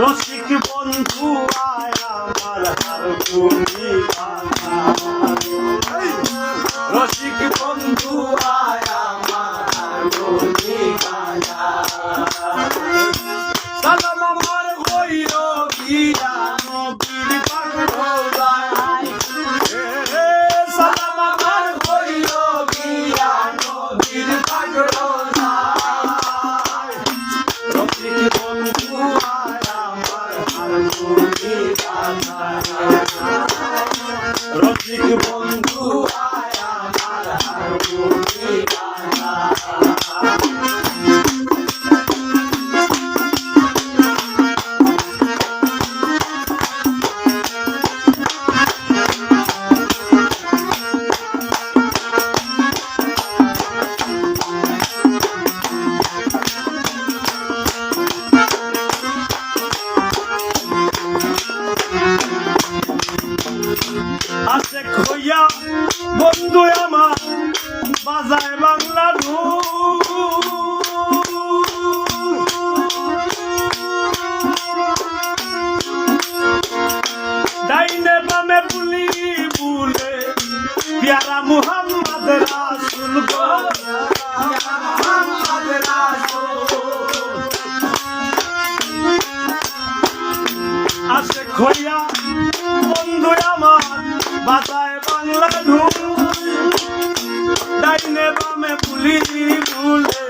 রসিক বন্ধু আমার হার তুমি রসিক বন্ধু আয় আমার ਵਾ ਮੈਂ ਭੁੱਲੀ ਨਹੀਂ ਭੁੱਲੇ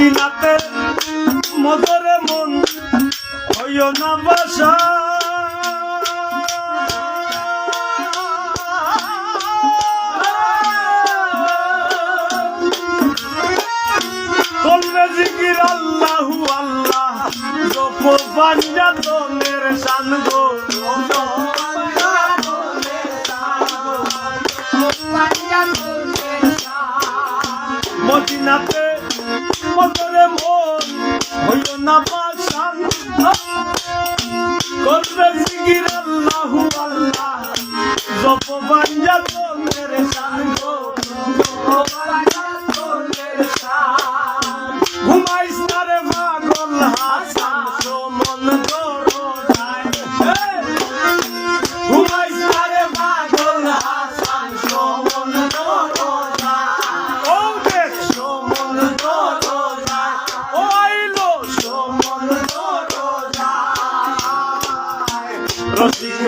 দিনাতে মদরে মন হইও না বাসা। না। পাশান করবে জিগিরা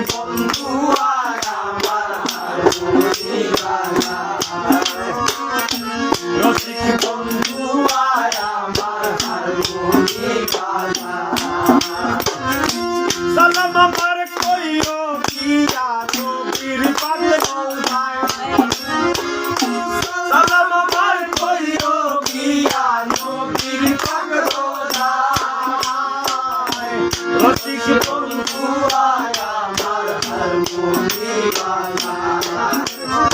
痛苦啊 বালা